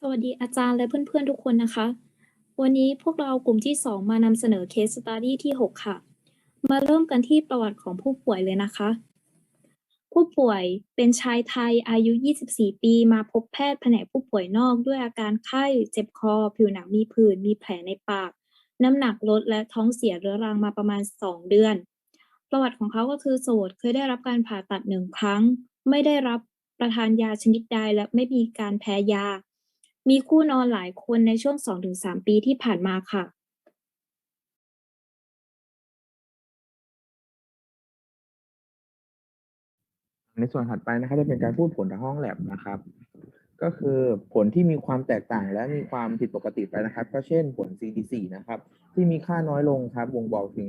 สวัสดีอาจารย์และเพื่อนๆทุกคนนะคะ วันนี้พวกเรากลุ่มที่ 2 มานำเสนอ Case Study ที่ 6 ค่ะ มาเริ่มกันที่ประวัติของผู้ป่วยเลยนะคะ ผู้ป่วยเป็นชายไทยอายุ 24 ปีมาพบแพทย์แผนกผู้ป่วยนอกด้วยอาการไข้เจ็บคอ ผิวหนังมีผื่นมีแผลในปาก น้ำหนักลดและท้องเสียเรื้อรังมาประมาณ 2 เดือน ประวัติของเขาก็คือโสดเคยได้รับการผ่าตัดหนึ่งครั้ง ไม่ได้รับประทานยาชนิดใดและไม่มีการแพ้ยา มีคู่นอนหลายคนในช่วง 2-3 ปีที่ผ่านมาค่ะในส่วนถัดไปนะครับจะเป็นการพูดผลทางห้องแลบนะครับ ก็คือผลที่มีความแตกต่างและมีความผิดปกติไปนะครับ ก็เช่นผล CD4 นะครับ ที่มีค่าน้อยลงครับบ่งบอกถึง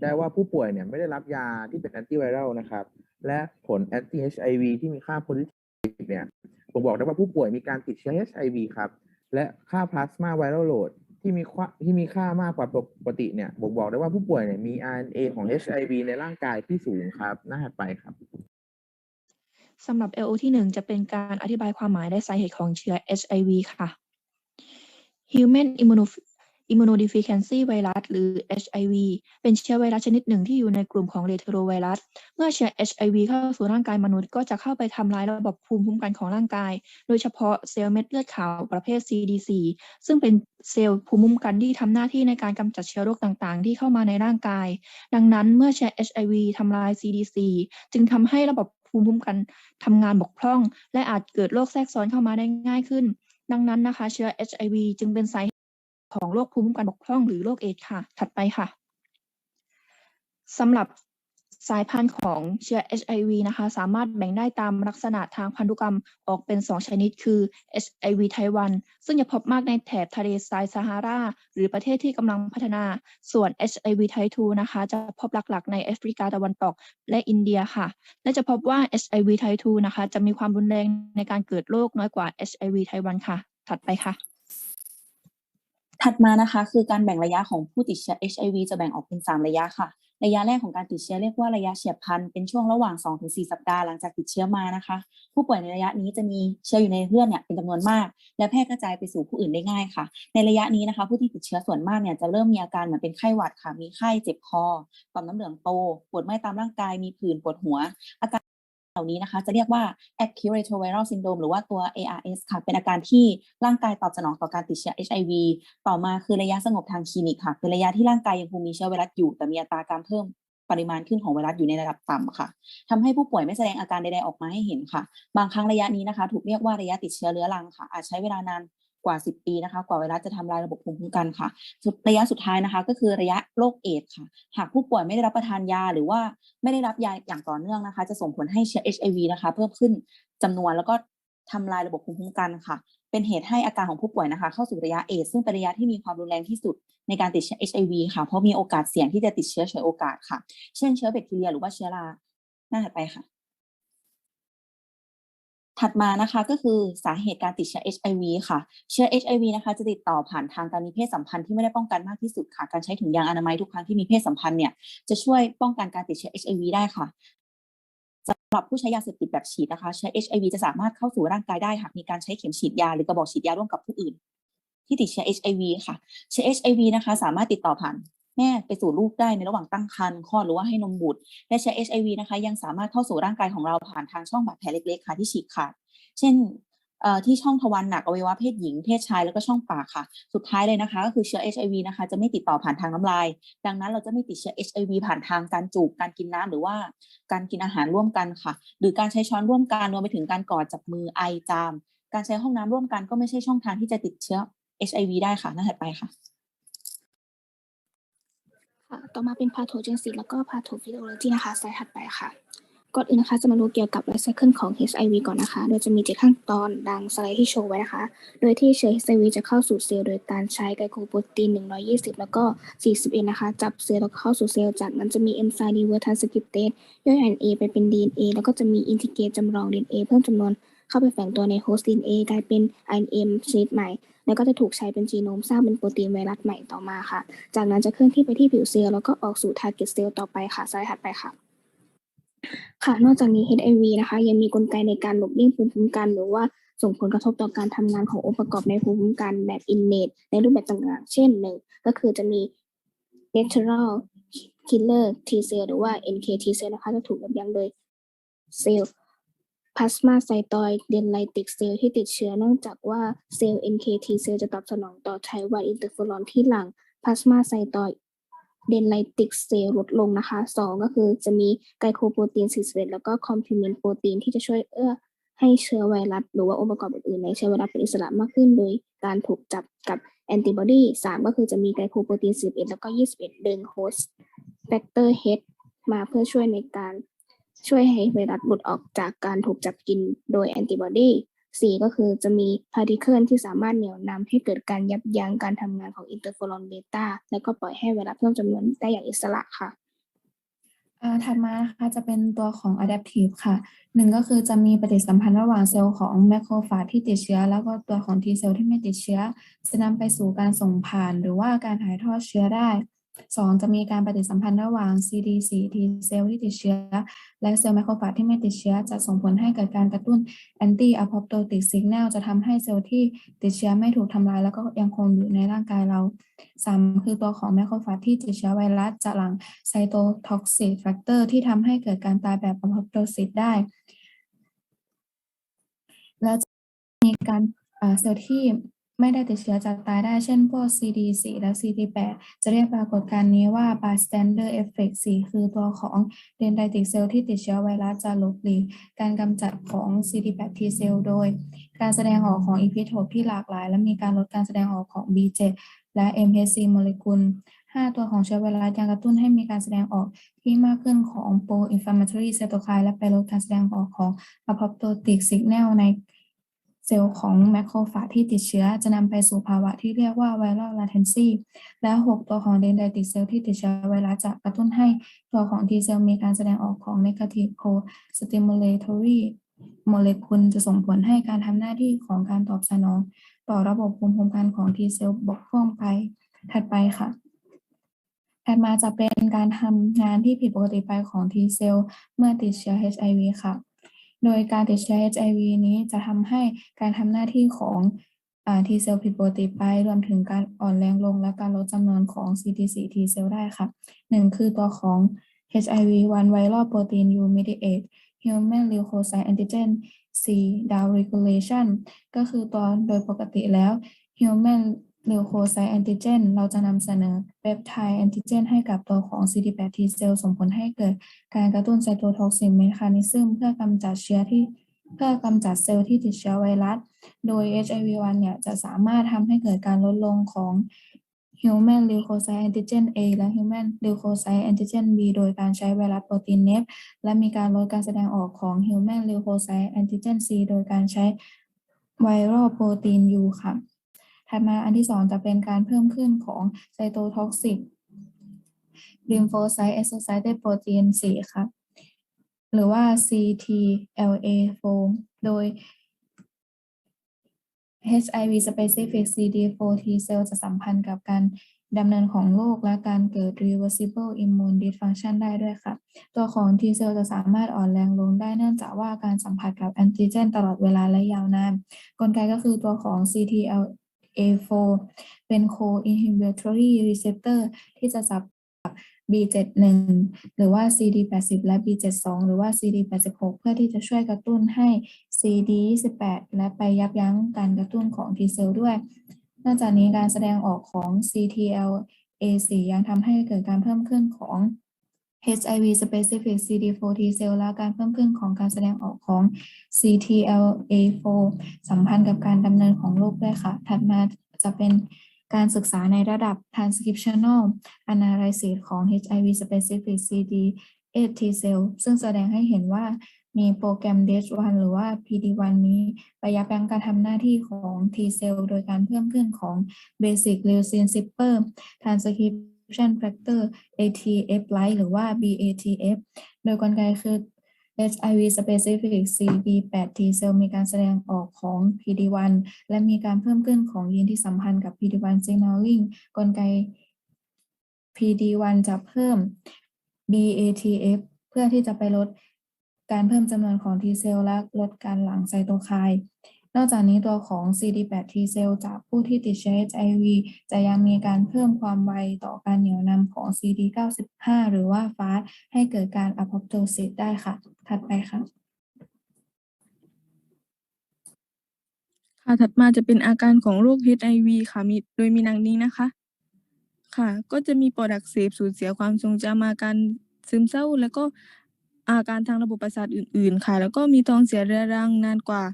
ได้ว่าผู้ป่วยเนี่ยไม่ได้รับยาที่เป็นแอนติไวรัลนะครับ และผล anti HIV ที่มีค่า positive เนี่ย บ่งบอกได้ว่าผู้ป่วยมีการติดเชื้อ HIV ครับ และค่าพลาสมาไวรัลโหลดที่มีค่าที่มีค่ามากกว่าปกติเนี่ยบ่งบอกได้ว่าผู้ป่วยเนี่ยมี RNA ของ HIV ในร่างกายที่สูงครับ หน้าถัดไปครับสำหรับ LO ที่ 1 จะเป็นการอธิบายความหมายและสาเหตุของเชื้อ HIV ค่ะ Human Immuno- Immunodeficiency Virus หรือ HIV เป็นเชื้อไวรัสชนิดหนึ่งที่อยู่ในกลุ่มของ Retrovirus เมื่อเชื้อ HIV เข้าสู่ร่างกายมนุษย์ก็จะเข้าไปทำลายระบบภูมิคุ้มกันของร่างกาย โดยเฉพาะเซลล์เม็ดเลือดขาวประเภท CD4 ซึ่งเป็นเซลล์ภูมิคุ้มกันที่ทำหน้าที่ในการกำจัดเชื้อโรคต่างๆ ที่เข้ามาในร่างกาย ดังนั้นเมื่อเชื้อ HIV ทำลาย CD4 จึงทำให้ระบบภูมิคุ้มกันทำงานบกพร่อง และอาจเกิดโรคแทรกซ้อนเข้ามาได้ง่ายขึ้น ดังนั้นนะคะ เชื้อ HIV จึงเป็นสา ของโรคภูมิคุ้มกันบกพร่องหรือโรคเอดส์ค่ะ ถัดไปค่ะสำหรับสายพันธุ์ของเชื้อ HIV นะคะ สามารถแบ่งได้ตามลักษณะทางพันธุกรรมออกเป็น 2 ชนิด คือ HIV ไทวันซึ่งจะพบมากในแถบทะเลทรายซาฮารา หรือประเทศที่กำลังพัฒนา ส่วน HIV ไท2นะคะ จะพบหลักๆ ในแอฟริกาตะวันตกและอินเดียค่ะ และจะพบว่า HIV ไท2นะคะ จะมีความรุนแรงในการเกิดโรคน้อยกว่า HIV ไทวันค่ะ ถัดไปค่ะ ถัดมานะคะ คือการแบ่งระยะของผู้ติดเชื้อ HIV จะแบ่งออกเป็น 3 ระยะค่ะ ระยะแรกของการติดเชื้อเรียกว่าระยะเฉียบพลันเป็นช่วงระหว่าง 2-4 สัปดาห์หลังจากติดเชื้อมานะคะ ผู้ป่วยในระยะนี้จะมีเชื้ออยู่ในเลือดเนี่ยเป็นจำนวนมาก และแพร่กระจายไปสู่ผู้อื่นได้ง่ายค่ะ ในระยะนี้นะคะ ผู้ที่ติดเชื้อส่วนมากเนี่ยจะเริ่มมีอาการเหมือนเป็นไข้หวัดค่ะมีไข้เจ็บคอต่อมน้ำเหลืองโตปวดเมื่อยตามร่างกายมีผื่นปวดหัวอาการ เหล่านี้นะคะจะเรียกว่า acute retroviral syndrome หรือว่าตัว ARS ค่ะ เป็นอาการที่ร่างกายตอบสนองต่อการติดเชื้อ HIV ต่อมาคือระยะสงบทางคลินิกค่ะ เป็นระยะที่ร่างกายยังคงมีเชื้อไวรัสอยู่ แต่มีอัตราการเพิ่มปริมาณขึ้นของไวรัสอยู่ในระดับต่ำค่ะทำให้ผู้ป่วยไม่แสดงอาการใดๆออกมาให้เห็นค่ะ บางครั้งระยะนี้นะคะ ถูกเรียกว่าระยะติดเชื้อเรื้อรังค่ะ อาจใช้เวลานาน กว่า 10 ปีนะคะ กว่าไวรัสจะทำลายระบบภูมิคุ้มกันค่ะระยะสุดท้ายนะคะ ก็คือระยะโรคเอดส์ค่ะ หากผู้ป่วยไม่ได้รับประทานยาหรือว่าไม่ได้รับยาอย่างต่อเนื่องนะคะ จะส่งผลให้เชื้อ HIV นะคะ เพิ่มขึ้นจำนวนแล้วก็ทำลายระบบภูมิคุ้มกันค่ะ เป็นเหตุให้อาการของผู้ป่วยนะคะ เข้าสู่ระยะเอดส์ซึ่งเป็นระยะที่มีความรุนแรงที่สุดในการติดเชื้อ HIV ค่ะ เพราะมีโอกาสเสี่ยงที่จะติดเชื้อเฉยโอกาสค่ะ เช่นเชื้อแบคทีเรียหรือว่าเชื้อรา หน้าถัดไปค่ะ ถัดมานะคะก็คือสาเหตุการติดเชื้อ HIV ค่ะ เชื้อ HIV นะคะจะติดต่อผ่านทางการมีเพศสัมพันธ์ที่ไม่ได้ป้องกันมากที่สุดค่ะ การใช้ถุงยางอนามัยทุกครั้งที่มีเพศสัมพันธ์เนี่ยจะช่วยป้องกันการติดเชื้อ HIV ได้ค่ะสำหรับผู้ใช้ยาเสพติดแบบฉีดนะคะ เชื้อ HIV จะสามารถเข้าสู่ร่างกายได้หากมีการใช้เข็มฉีดยา หรือกระบอกฉีดยาร่วมกับผู้อื่น ที่ติดเชื้อ HIV ค่ะ เชื้อ HIV นะคะ สามารถติดต่อผ่าน แม่ไปสู่ลูกได้ในระหว่างตั้งครรภ์คลอดหรือว่าให้นมบุตรและเชื้อ HIV นะคะยังสามารถเข้าสู่ร่างกายของเราผ่านทางช่องบาดแผลเล็กๆค่ะที่ฉีกขาด เช่นที่ช่องทวารหนักอวัยวะเพศหญิงเพศชายแล้วก็ช่องปากค่ะ สุดท้ายเลยนะคะ ก็คือเชื้อ HIV นะคะจะไม่ติดต่อผ่านทางน้ำลาย ดังนั้นเราจะไม่ติดเชื้อ HIV ผ่านทางการจูบการกินน้ำหรือว่าการกินอาหารร่วมกันค่ะ หรือการใช้ช้อนร่วมกันรวมไปถึงการกอดจับมือไอจาม การใช้ห้องน้ำร่วมกันก็ไม่ใช่ช่องทางที่จะติดเชื้อ HIV ได้ค่ะน้าถัดไปค่ะค่ะ ต่อมาเป็น pathogenesis แล้วก็ pathophysiology นะคะสไลด์ถัดไปค่ะ ก่อนอื่นนะคะจะมาดูเกี่ยวกับ life cycle ของ HIV ก่อนนะคะ โดยจะมีเจ็ดขั้นตอนดังสไลด์ที่โชว์ไว้นะคะ โดยที่เชื้อ HIV จะเข้าสู่เซลล์โดยการใช้ไกลโคโปรตีน 120 แล้วก็ 41 นะคะ จับเซลล์แล้วเข้าสู่เซลล์จากนั้นจะมีเอนไซม์ reverse transcriptase ย่อย RNA ไปเป็น DNA แล้วก็จะมีอินทิเกรตจำลอง DNA เพิ่มจำนวนเข้าไปแฝงตัวในโฮสต์ DNA กลายเป็น RNA ชนิดใหม่ แล้วก็จะถูกใช้เป็นจีโนมสร้างเป็นโปรตีนไวรัสใหม่ต่อมาค่ะ จากนั้นจะเคลื่อนที่ไปที่ผิวเซลล์แล้วก็ออกสู่ target cell ต่อไปค่ะสไลด์ถัดไปค่ะค่ะ นอกจากนี้ HIV นะคะ ยังมีกลไกในการหลบเลี่ยงภูมิคุ้มกัน หรือว่าส่งผลกระทบต่อการทำงานขององค์ประกอบในภูมิคุ้มกันแบบ innate ในรูปแบบต่างๆ เช่นหนึ่งก็คือจะมี natural killer T cell หรือว่า NK T cell นะคะจะถูกยับยั้งโดยเซลล์ พลาสมาไซตอยเดนไลติกเซลล์ที่ติดเชื้อเนื่องจากว่าเซลล์ NKT เซลล์จะตอบสนองต่อไทวายอินเตอร์เฟอรอนที่หลังพลาสมาไซตอยเดนไลติกเซลล์ลดลงนะคะสองก็คือจะมีไกลโคโปรตีน41แล้วก็คอมพลีเมนต์โปรตีนที่จะช่วยเอื้อให้เชื้อไวรัสหรือว่าองค์ประกอบอื่นๆในเชื้อไวรัสเป็นอิสระมากขึ้น โดยการถูกจับกับแอนติบอดีสามก็คือจะมีไกลโคโปรตีน41แล้วก็ 21 ดึงโฮสต์แฟกเตอร์เฮดมาเพื่อช่วยในการ ช่วยให้ไวรัสหลุดออกจากการถูกจับกินโดยแอนติบอดีสี่ก็คือจะมีพาร์ติเคิลที่สามารถเหนี่ยวนำให้เกิดการยับยั้งการทำงานของอินเตอร์เฟอรอนเบต้าแล้วก็ปล่อยให้ไวรัสเพิ่มจำนวนได้อย่างอิสระค่ะถัดมานะคะจะเป็นตัวของ adaptive ค่ะหนึ่งก็คือจะมีปฏิสัมพันธ์ระหว่างเซลล์ของแมคโครฟาจที่ติดเชื้อ แล้วก็ตัวของ T เซลล์ที่ไม่ติดเชื้อจะนำไปสู่การส่งผ่าน หรือว่าการถ่ายทอดเชื้อได้ สองจะมีการปฏิสัมพันธ์ระหว่าง CD4 T เซลล์ที่ติดเชื้อ และเซลล์แมโครฟาจที่ไม่ติดเชื้อ จะส่งผลให้เกิดการกระตุ้น anti apoptotic signal จะทำให้เซลล์ที่ติดเชื้อไม่ถูกทำลาย แล้วก็ยังคงอยู่ในร่างกายเราสามคือตัวของแมโครฟาจที่ติดเชื้อไวรัสจะหลั่งไซโตท็อกซิสแฟกเตอร์ที่ทำให้เกิดการตายแบบอะพอปโตซิสได้ แล้วจะมีการเซลล์ที่ ไม่ได้ติดเชื้อจะตายได้ เช่นพวก CD4 และ CD8 จะเรียกปรากฏการณ์นี้ว่า bystander effect 4คือตัวของเดนไดติกเซลล์ที่ติดเชื้อไวรัสจะหลบหลีกการกำจัดของ CD8 T เซลล์โดย การแสดงออกของอีพิโทปที่หลากหลาย และมีการลดการแสดงออกของ B7 และ MHC โมเลกุล 5 ตัวของเชื้อไวรัสยังกระตุ้นให้มีการแสดงออกที่มากขึ้นของ pro-inflammatory cytokine และไปลดการแสดงออกของ apoptotic signal ใน เซลล์ของแมคโครฟาจที่ติดเชื้อ จะนำไปสู่ภาวะที่เรียกว่า viral latency และ 6 ตัวของ dendritic cell ที่ติดเชื้อไวรัสจะกระตุ้นให้ตัวของ T cell มีการแสดงออกของ negative co-stimulatory โมเลกุลจะส่งผลให้การทำหน้าที่ของการตอบสนอง ต่อระบบภูมิคุ้มกันของ T cell บกพร่องไปถัดไปค่ะถัดมาจะเป็นการทำงานที่ผิดปกติไปของ T cell เมื่อติดเชื้อ HIV ค่ะ โดยการติดเชื้อ HIV นี้จะทำให้การทำหน้าที่ของอ่า T cell ผิดปกติไปรวมถึงการอ่อนแรงลงและการลดจำนวนของ CD4 T cell ได้ค่ะหนึ่งคือตัวของ HIV-1 viral protein U mediate human leukocyte antigen C down regulation ก็คือตัวโดยปกติแล้ว human leukocyte antigen เราจะนำเสนอเปปไทด์แอนติเจน ให้กับตัวของ CD8 T cell ส่งผลให้เกิดการกระตุ้นไซโตท็อกซินเมคานิซึมเพื่อกำจัดเชื้อที่เพื่อกำจัดเซลล์ที่ติดเชื้อไวรัส โดย HIV-1 เนี่ยจะสามารถทำให้เกิดการลดลงของ human leukocyte antigen A และ human leukocyte antigen B โดยการใช้ไวรัสโปรตีนเนฟและมีการลดการแสดงออกของ human leukocyte antigen C โดยการใช้ viral protein U ค่ะ ถัดมาอันที่สองจะเป็นการเพิ่มขึ้นของไซโตท็อกซิก lymphocyte associated protein 4ค่ะหรือว่า CTLA4 โดย HIV specific CD4 T cell จะสัมพันธ์กับการดำเนินของโรคและการเกิด reversible immune dysfunction ได้ด้วยค่ะ ตัวของ T cell จะสามารถอ่อนแรงลงได้เนื่องจากว่าการสัมผัสกับแอนติเจนตลอดเวลาและยาวนาน กลไกก็คือตัวของ C T A4 เป็น co-inhibitory receptor ที่จะจับ B71 หรือว่า CD80 และ B72 หรือว่า CD86 เพื่อที่จะช่วยกระตุ้นให้ CD28 และไปยับยั้งการกระตุ้นของ T cell ด้วย นอกจากนี้การแสดงออกของ CTLA4 ยังทำให้เกิดการเพิ่มขึ้นของ HIV specific CD4 T cell และการเพิ่มขึ้นของการแสดงออกของ CTLA4 สัมพันธ์กับการดำเนินของโรคด้วยค่ะ ถัดมาจะเป็นการศึกษาในระดับ transcriptional analysis ของ HIV specific CD8 T cell ซึ่งแสดงให้เห็นว่ามีโปรแกรม DH1 หรือว่า PD1 นี้ไปยับยั้งการทำหน้าที่ของ T cell โดยการเพิ่มขึ้นของ basic leucine zipper Transcript transcription factor ATF like หรือว่า BATF โดยกลไกคือ HIV specific CD8 T cell มีการแสดงออกของ PD1 และมีการเพิ่มขึ้นของยีนที่สัมพันธ์กับ PD1 signaling กลไก PD1 จะเพิ่ม BATF เพื่อที่จะไปลดการเพิ่มจำนวนของ T cell และลดการหลั่งไซโตไคน์ นอกจากนี้ตัวของ CD8 T cell จากผู้ที่ติดเชื้อ HIV จะยังมีการเพิ่มความไวต่อการเหนี่ยวนำของ CD95 หรือว่า FAST ให้เกิดการ apoptosis ได้ค่ะ ถัดไปค่ะค่ะถัดมาจะเป็นอาการของโรค HIV ค่ะมีโดยมีดังนี้นะคะ ค่ะ ก็จะมีปอดอักเสบสูญเสียความทรงจำอาการซึมเศร้า แล้วก็อาการทางระบบประสาทอื่น ๆ ค่ะ แล้วก็มีท้องเสียเรื้อรังนานกว่า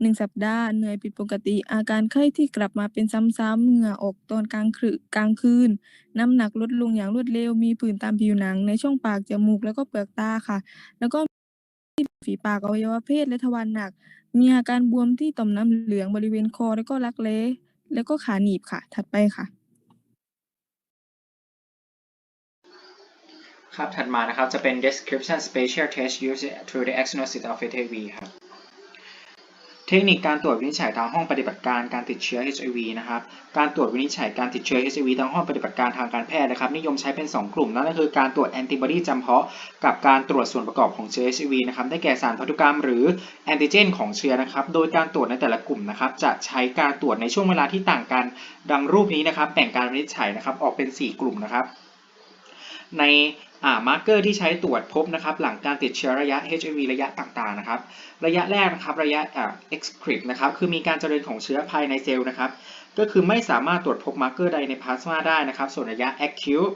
หนึ่งสัปดาห์เหนื่อยผิดปกติ อาการไข้ที่กลับมาเป็นซ้ำๆเหงื่อออกตอนกลางคืนกลางคืน น้ำหนักลดลงอย่างรวดเร็ว มีผื่นตามผิวหนัง ในช่องปากจมูกแล้วก็เปลือกตาค่ะ แล้วก็ฝีปากอวัยวะเพศและทวารหนัก มีอาการบวมที่ต่อมน้ำเหลืองบริเวณคอแล้วก็รักแร้แล้วก็ขาหนีบค่ะ ถัดไปค่ะ ครับ ถัดมานะครับ จะเป็น description spatial test used to the diagnosis of HIV ครับ เทคนิคการตรวจวินิจฉัยทางห้องปฏิบัติการการติดเชื้อ HIV นะครับ การตรวจวินิจฉัยการติดเชื้อ HIV ทางห้องปฏิบัติการทางการแพทย์นะครับ นิยมใช้เป็น 2 กลุ่ม นั่นก็คือการตรวจแอนติบอดีจำเพาะ กับการตรวจส่วนประกอบของเชื้อ HIV นะครับ ได้แก่สารพันธุกรรมหรือแอนติเจนของเชื้อนะครับ โดยการตรวจในแต่ละกลุ่มนะครับ จะใช้การตรวจในช่วงเวลาที่ต่างกัน ดังรูปนี้นะครับ แบ่งการวินิจฉัยนะครับ ออกเป็น 4 กลุ่มนะครับ ในอ่ามาร์กเกอร์ที่ใช้ตรวจพบนะครับหลังการติดเชื้อระยะ HIV ระยะต่างๆนะครับระยะแรกนะครับระยะอ่า excrete นะครับคือมีการเจริญของเชื้อภายในเซลล์นะครับก็คือไม่สามารถตรวจพบมาร์กเกอร์ใดในพลาสมาได้นะครับส่วนระยะ acute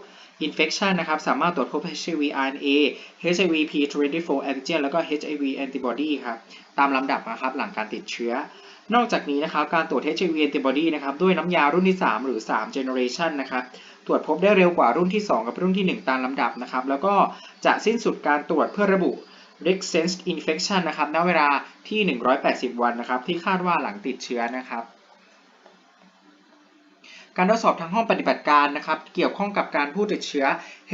infection นะครับสามารถตรวจพบ HIV RNA HIV P24 antigen แล้วก็ HIV antibody ครับตามลำดับนะครับหลังการติดเชื้อ นอกจากนี้นะครับการตรวจ HIV antibody นะครับด้วยน้ำยารุ่นที่ 3 หรือ 3 generation นะครับตรวจพบได้เร็วกว่ารุ่นที่ 2 กับรุ่นที่ 1 ตามลำดับนะครับแล้วก็จะสิ้นสุดการตรวจเพื่อระบุ recent infection นะครับณเวลาที่ 180 วันนะครับที่คาดว่าหลังติดเชื้อนะครับการทดสอบทางห้องปฏิบัติการนะครับ เกี่ยวข้องกับการผู้ติดเชื้อ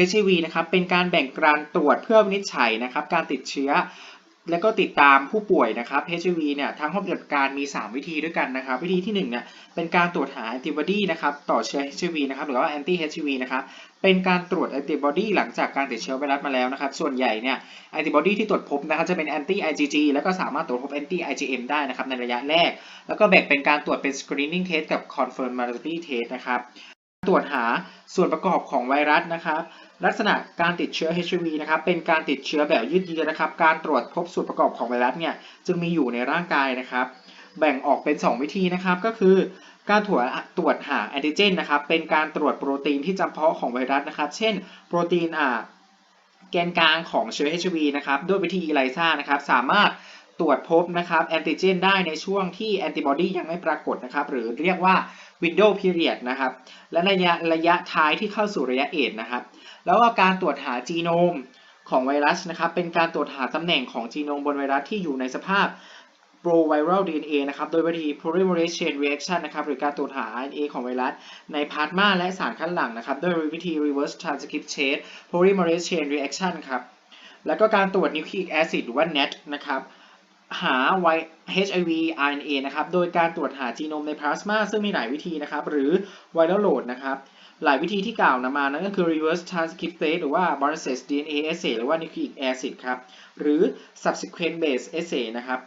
HIV นะครับ เป็นการแบ่งการตรวจเพื่อวินิจฉัยนะครับ การติดเชื้อ และก็ติดตามผู้ป่วยนะครับ HIV เนี่ยทางห้องปฏิบัติการมี 3 วิธีด้วยกันนะครับ วิธีที่1เนี่ยเป็นการตรวจหาแอนติบอดีนะครับต่อเชื้อ HIV นะครับหรือว่าแอนตี้ HIV นะครับเป็นการตรวจแอนติบอดีหลังจากการติดเชื้อไวรัสมาแล้วนะครับ ส่วนใหญ่เนี่ยแอนติบอดีที่ตรวจพบนะครับจะเป็นแอนตี้ IgG แล้วก็สามารถตรวจพบแอนตี้ IgM ได้นะครับในระยะแรก แล้วก็แบ่งเป็นการตรวจเป็น screening test กับ confirmatory test นะครับตรวจหาส่วนประกอบของไวรัสนะครับ ลักษณะการติดเชื้อ HIV นะครับเป็นการติดเชื้อแบบยืดเยื้อนะครับ การตรวจพบส่วนประกอบของไวรัสเนี่ยจึงมีอยู่ในร่างกายนะครับ แบ่งออกเป็น 2 วิธีนะครับก็คือ การตรวจตรวจหาแอนติเจนนะครับ เป็นการตรวจโปรตีนที่จำเพาะของไวรัสนะครับ เช่น โปรตีนอ่าแกนกลางของเชื้อ HIV นะครับด้วยวิธีอีไลซ่านะครับ สามารถตรวจพบนะครับแอนติเจนได้ในช่วงที่แอนติบอดียังไม่ปรากฏนะครับ หรือเรียกว่า window period นะครับ และระยะระยะท้ายที่เข้าสู่ระยะเอดนะครับ แล้วก็การตรวจหาจีโนมของไวรัสนะครับเป็นการตรวจหาตำแหน่งของจีโนมบนไวรัสที่อยู่ในสภาพ proviral DNA นะครับ โดยวิธี polymerase chain reaction นะครับ หรือการตรวจหา RNA ของไวรัส ในพลาสมาและสารคัดหลังนะครับโดยวิธี reverse transcriptase polymerase chain reaction ครับ แล้วก็การตรวจ nucleic acid หรือว่า NAT นะครับ หา HIV RNA นะครับ โดยการตรวจหาจีโนมในพลาสมาซึ่งมีหลายวิธีนะครับ หรือ viral load นะครับ หลายวิธีที่กล่าวนำมานั้นก็คือ reverse transcriptase หรือว่า Barnes DNA assay หรือว่า nucleic acid ครับ หรือ subsequent base assay นะครับ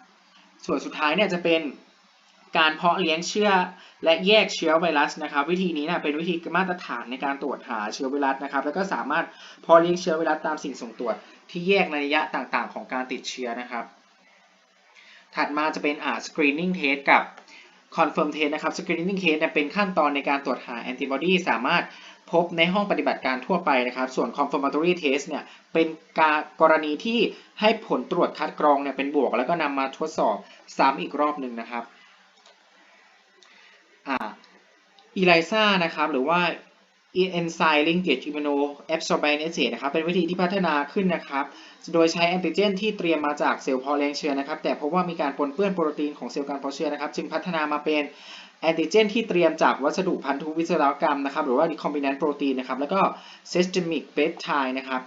ส่วนสุดท้ายเนี่ยจะเป็นการเพาะเลี้ยงเชื้อและแยกเชื้อไวรัสนะครับ วิธีนี้นะเป็นวิธีมาตรฐานในการตรวจหาเชื้อไวรัสนะครับ แล้วก็สามารถเพาะเลี้ยงเชื้อไวรัสตามสิ่งส่งตรวจที่แยกในระยะต่างๆ ของการติดเชื้อนะครับ ถัดมาจะเป็นอ่า screening test กับ confirm test นะครับ screening test เนี่ยเป็นขั้นตอนในการตรวจหา antibody สามารถพบในห้องปฏิบัติการทั่วไปนะครับ ส่วน confirmatory test เนี่ยเป็นการกรณีที่ให้ผลตรวจคัดกรองเนี่ยเป็นบวก แล้วก็นำมาทดสอบซ้ำอีกรอบหนึ่งนะครับอ่า ELISA นะครับหรือว่า enzyme linkage immunoabsorbance assay นะครับเป็นวิธีที่พัฒนาขึ้นนะครับ โดยใช้แอนติเจนที่เตรียมมาจากเซลล์เพาะเลี้ยงเชื้อนะครับ แต่พบว่ามีการปนเปื้อนโปรตีนของเซลล์การเพาะเชื้อนะครับ จึงพัฒนามาเป็นแอนติเจนที่เตรียมจากวัสดุพันธุวิศวกรรมนะครับ หรือว่า recombinant protein นะครับ แล้วก็ systemic peptide นะครับ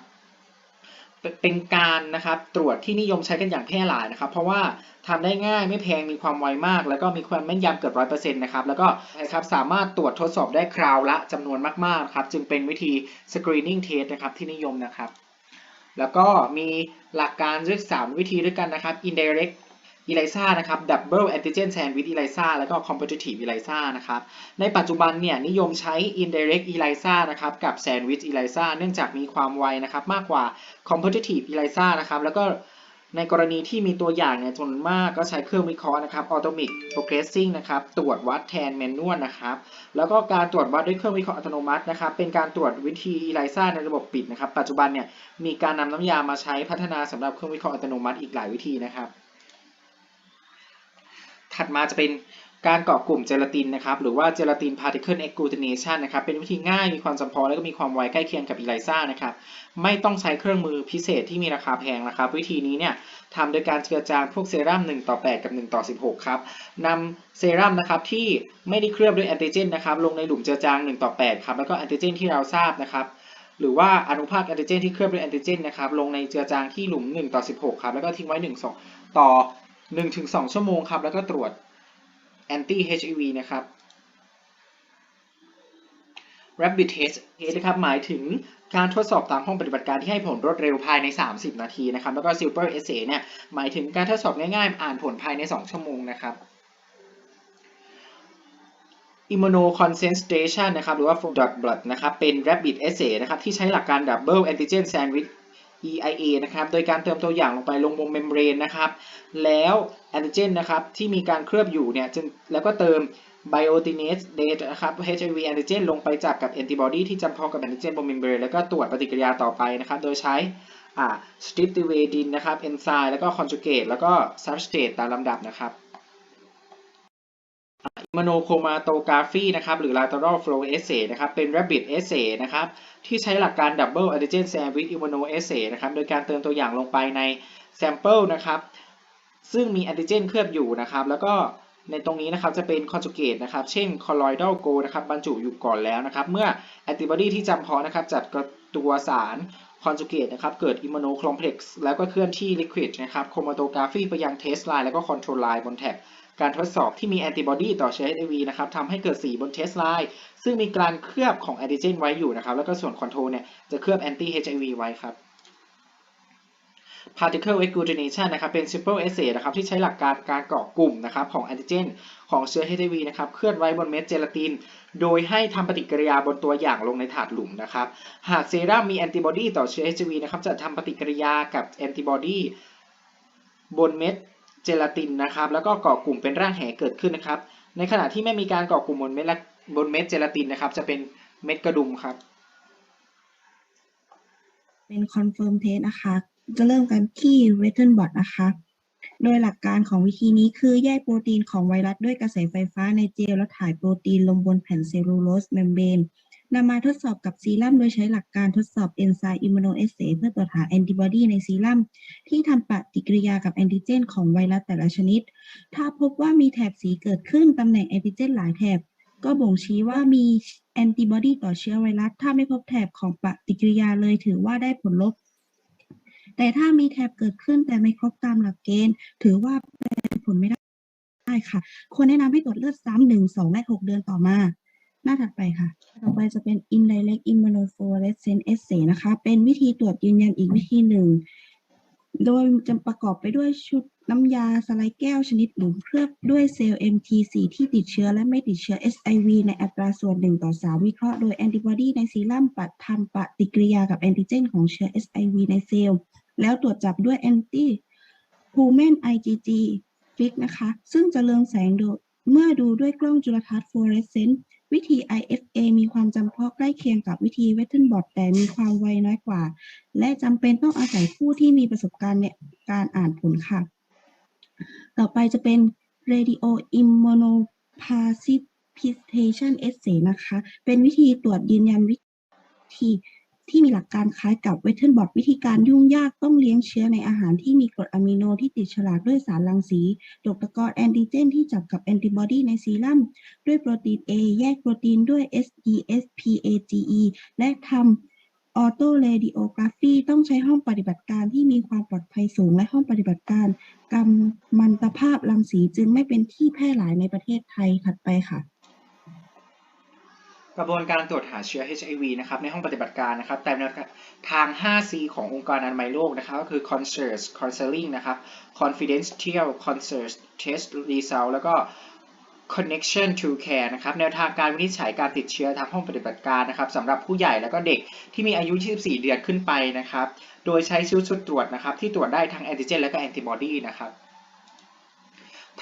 เป็นการนะครับตรวจที่นิยมใช้กันอย่างแพร่หลายนะครับ เพราะว่าทำได้ง่ายไม่แพงมีความไวมาก แล้วก็มีความแม่นยำเกือบร้อยเปอร์เซ็นต์นะครับแล้วก็นะครับสามารถตรวจทดสอบได้คราวละจำนวนมากๆครับจึงเป็นวิธี screening test นะครับที่นิยมนะครับ แล้วก็มีหลักการด้วย3วิธีด้วยกันนะครับ indirect ELISA นะครับ Double Antigen Sandwich ELISA แล้วก็ Competitive ELISA นะครับ ในปัจจุบันเนี่ยนิยมใช้ Indirect ELISA นะครับกับ Sandwich ELISA เนื่องจากมีความไวนะครับมากกว่า Competitive ELISA นะครับแล้วก็ ในกรณีที่มีตัวอย่างเนี่ยจำนวนมากก็ใช้เครื่องวิเคราะห์นะครับ Atomic Progressing นะครับตรวจวัดแทนแมนนวลนะครับ แล้วก็การตรวจวัดด้วยเครื่องวิเคราะห์อัตโนมัตินะครับ เป็นการตรวจวิธีไลซ่าในระบบปิดนะครับ ปัจจุบันเนี่ยมีการนำน้ำยามาใช้พัฒนาสำหรับเครื่องวิเคราะห์อัตโนมัติอีกหลายวิธีนะครับ ถัดมาจะเป็น การเกาะกลุ่มเจลาตินนะครับหรือว่าเจลาติน particle agglutination นะครับเป็นวิธีง่ายมีความจำเพาะและก็มีความไวใกล้เคียงกับ ELISA นะครับไม่ต้องใช้เครื่องมือพิเศษที่มีราคาแพงนะครับ วิธีนี้เนี่ยทำโดยการเจือจางพวกเซรั่ม1 ต่อ 8 กับ 1 ต่อ 16 ครับนำเซรั่มนะครับที่ไม่ได้เคลือบด้วยแอนติเจนนะครับลงในหลุมเจือจาง 1 ต่อ 8 ครับแล้วก็แอนติเจนที่เราทราบนะครับหรือว่าอนุภาคแอนติเจนที่เคลือบด้วยแอนติเจนนะครับลงในเจือจางที่หลุม 1 ต่อ 16 ครับแล้วก็ทิ้งไว้ 1 2 ต่อ 1-2 ชั่วโมงครับแล้วก็ตรวจ anti HIV นะครับ Rapid Test Test นะครับหมายถึงการทดสอบตามห้องปฏิบัติการที่ให้ผลรวดเร็วภายใน 30 นาทีนะครับ แล้วก็ Super Assay เนี่ยหมายถึงการทดสอบง่ายๆ อ่านผลภายใน 2 ชั่วโมงนะครับ Immunoconcentration นะครับหรือว่า Flow dot blood นะครับเป็น Rapid Assay นะครับที่ใช้หลักการ Double Antigen Sandwich EIA นะครับ โดยการเติมตัวอย่างลงไปลงบนเมมเบรนนะครับ แล้วแอนติเจนนะครับที่มีการเคลือบอยู่เนี่ยจึงแล้วก็เติม biotinase date นะครับ HIV antigen ลงไปจับกับแอนติบอดีที่จำเพาะกับแอนติเจนบนเมมเบรนแล้วก็ตรวจปฏิกิริยาต่อไปนะครับ โดยใช้อ่า streptividin นะครับเอนไซม์แล้วก็ conjugate แล้วก็ substrate ตามลำดับนะครับ immunochromatography นะครับหรือ lateral flow assay นะครับเป็น rapid assay นะครับที่ใช้หลักการ double antigen sandwich immunoassay นะครับโดยการเติมตัวอย่างลงไปใน sample นะครับซึ่งมีแอนติเจนเคลือบอยู่นะครับแล้วก็ในตรงนี้นะครับจะเป็น conjugate นะครับเช่น colloidal gold นะครับบรรจุอยู่ก่อนแล้วนะครับเมื่อ antibody ที่จำเพาะนะครับจัดกับตัวสาร conjugate นะครับเกิด immunocomplex แล้วก็เคลื่อนที่ liquid นะครับ chromatography ไปยัง test line แล้วก็ control line บนแท็บ การทดสอบที่มีแอนติบอดีต่อเชื้อ HIV นะครับทำให้เกิดสีบนเทสไลน์ซึ่งมีการเคลือบของแอนติเจนไว้อยู่นะครับ แล้วก็ส่วนคอนโทรลเนี่ยจะเคลือบแอนตี้ HIV ไว้ครับ particle agglutination นะครับเป็น simple assay นะครับที่ใช้หลักการการเกาะกลุ่มนะครับของแอนติเจนของเชื้อ HIV นะครับเคลื่อนไว้บนเม็ดเจลาติน โดยให้ทำปฏิกิริยาบนตัวอย่างลงในถาดหลุมนะครับ หากเซรั่มมีแอนติบอดีต่อเชื้อ HIV นะครับจะทำปฏิกิริยากับแอนติบอดีบนเม็ด เจลาตินนะครับ แล้วก็เกาะกลุ่มเป็นร่างแหเกิดขึ้นนะครับ ในขณะที่ไม่มีการเกาะกลุ่มบนเม็ดบนเม็ดเจลาตินนะครับ จะเป็นเม็ดกระดุมครับ เป็น confirm test นะคะ จะเริ่มกันที่ w e t t e n b o t นะคะ โดยหลักการของวิธีนี้คือแยกโปรตีนของไวรัสด้วยกระแสไฟฟ้าในเจลแล้วถ่ายโปรตีนลงบนแผ่นเซลลูโลสเมมเบรน นำมาทดสอบกับซีรัมโดยใช้หลักการทดสอบเอนไซม์อิมมูโนเอสเซเพื่อตรวจหาแอนติบอดีในซีรัมที่ทำปฏิกิริยากับแอนติเจน ของไวรัสแต่ละชนิด ถ้าพบว่ามีแถบสีเกิดขึ้นตำแหน่งแอนติเจนหลายแถบ ก็บ่งชี้ว่ามีแอนติบอดีต่อเชื้อไวรัส ถ้าไม่พบแถบของปฏิกิริยาเลยถือว่าได้ผลลบ แต่ถ้ามีแถบเกิดขึ้นแต่ไม่ครบตามหลักเกณฑ์ ถือว่าเป็นผลไม่ได้ค่ะ ควรแนะนำให้ตรวจเลือดซ้ำหนึ่งสองและหกเดือนต่อมา หน้าถัดไปค่ะ ต่อไปจะเป็น indirect immunofluorescence assay นะคะ เป็นวิธีตรวจยืนยันอีกวิธีหนึ่ง โดยจะประกอบไปด้วยชุดน้ำยาสไลด์แก้วชนิดหลุมเคลือบด้วยเซลล์ MT4 ที่ติดเชื้อและไม่ติดเชื้อ HIV ในอัตราส่วน 1 ต่อ 3 วิเคราะห์โดยแอนติบอดีในซีรั่มปัดทำปฏิกิริยากับแอนติเจนของเชื้อ HIV ในเซลล์ แล้วตรวจจับด้วยแอนติฮูแมน IgG ฟิกนะคะ ซึ่งจะเรืองแสงเมื่อดูด้วยกล้องจุลทรรศน์ฟลูออเรสเซนต์ วิธี IFA มีความจำเพาะใกล้เคียงกับวิธีเวทเทนบอ t แต่มีความไวน้อยกว่า และจำเป็นต้องอาศัยผู้ที่มีประสบการณ์ในการอ่านผลค่ะ ต่อไปจะเป็น radio immunoprecipitation assay นะคะ เป็นวิธีตรวจยืนยันวิธี ที่มีหลักการคล้ายกับเวทเทนบอ t วิธีการยุ่งยากต้องเลี้ยงเชื้อในอาหารที่มีกรดอะมิโนที่ติดฉลากด้วยสารรังสีตกตะกอนแอนติเจนที่จับกับแอนติบอดีในซีรัมด้วยโปรตีน A แยกโปรตีนด้วย SESPAGE และทำออโตเรดิโอกราฟีต้องใช้ห้องปฏิบัติการที่มีความปลอดภัยสูงและห้องปฏิบัติการกำมันตภาพรังสีจึงไม่เป็นที่แพร่หลายในประเทศไทยถัดไปค่ะ กระบวนการตรวจหาเชื้อ HIV นะครับในห้องปฏิบัติการนะครับตามแนวทาง 5C ขององค์การอนามัยโลกนะครับก็คือ concert counseling นะครับ confidential concert test result แล้วก็ connection to care นะครับแนวทางการวินิจฉัยการติดเชื้อทางห้องปฏิบัติการนะครับสำหรับผู้ใหญ่แล้วก็เด็กที่มีอายุ 24 เดือนขึ้นไปนะครับ โดยใช้ชุดชุดตรวจนะครับที่ตรวจได้ทั้งแอนติเจนและก็แอนติบอดีนะครับ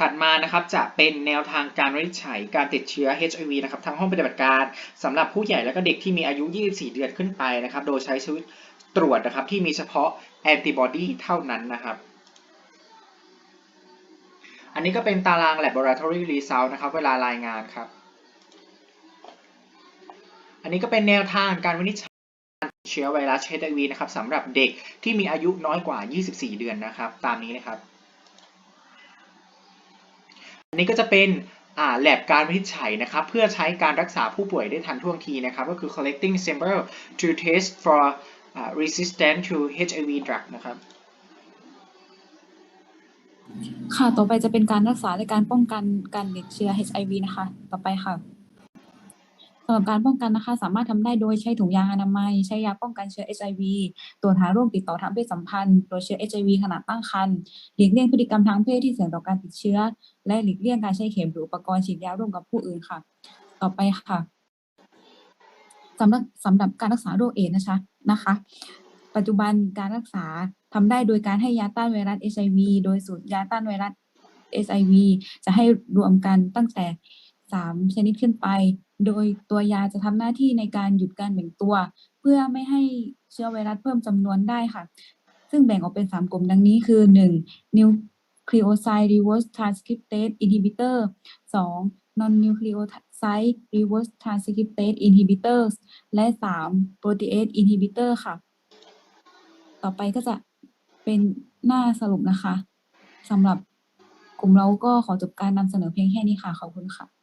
ถัดมานะครับจะเป็นแนวทางการวินิจฉัยการติดเชื้อ HIV นะครับทางห้องปฏิบัติการสำหรับผู้ใหญ่และก็เด็กที่มีอายุ 24 เดือนขึ้นไปนะครับ โดยใช้ชุดตรวจนะครับที่มีเฉพาะแอนติบอดีเท่านั้นนะครับอันนี้ก็เป็นตาราง laboratory result นะครับเวลารายงานครับ อันนี้ก็เป็นแนวทางการวินิจฉัยการติดเชื้อไวรัส HIV นะครับสำหรับเด็กที่มีอายุน้อยกว่า 24 เดือนนะครับ ตามนี้นะครับ อันนี้ก็จะเป็นแลบการวินิจฉัยนะครับ เพื่อใช้การรักษาผู้ป่วยได้ทันท่วงทีนะครับ ก็คือ collecting sample to test for uh, resistant to HIV drug นะครับค่ะ ต่อไปจะเป็นการรักษาและการป้องกันการติดเชื้อ HIV นะคะ ต่อไปค่ะ สำหรับการป้องกันนะคะ สามารถทำได้โดยใช้ถุงยางอนามัย ใช้ยาป้องกันเชื้อ HIV ตรวจหาโรคติดต่อทางเพศสัมพันธ์ตรวจเชื้อ HIV ขณะตั้งครรภ์หลีกเลี่ยงพฤติกรรมทางเพศที่เสี่ยงต่อการติดเชื้อ และหลีกเลี่ยงการใช้เข็มหรืออุปกรณ์ฉีดยาร่วมกับผู้อื่นค่ะ ต่อไปค่ะสำหรับสำหรับการรักษาโรคเอดนะคะนะคะ ปัจจุบันการรักษาทำได้โดยการให้ยาต้านไวรัส HIV โดยสูตรยาต้านไวรัส HIV จะให้รวมกันตั้งแต่ 3 ชนิดขึ้นไป โดยตัวยาจะทำหน้าที่ในการหยุดการแบ่งตัว เพื่อไม่ให้เชื้อไวรัสเพิ่มจำนวนได้ค่ะ ซึ่งแบ่งออกเป็น 3 กลุ่มดังนี้คือ 1. nucleoside reverse transcriptase inhibitor 2. non-nucleoside reverse transcriptase inhibitors และ 3. protease inhibitor ค่ะ ต่อไปก็จะเป็นหน้าสรุปนะคะสำหรับกลุ่มเราก็ขอจบการนำเสนอเพียงแค่นี้ค่ะ ขอบคุณค่ะ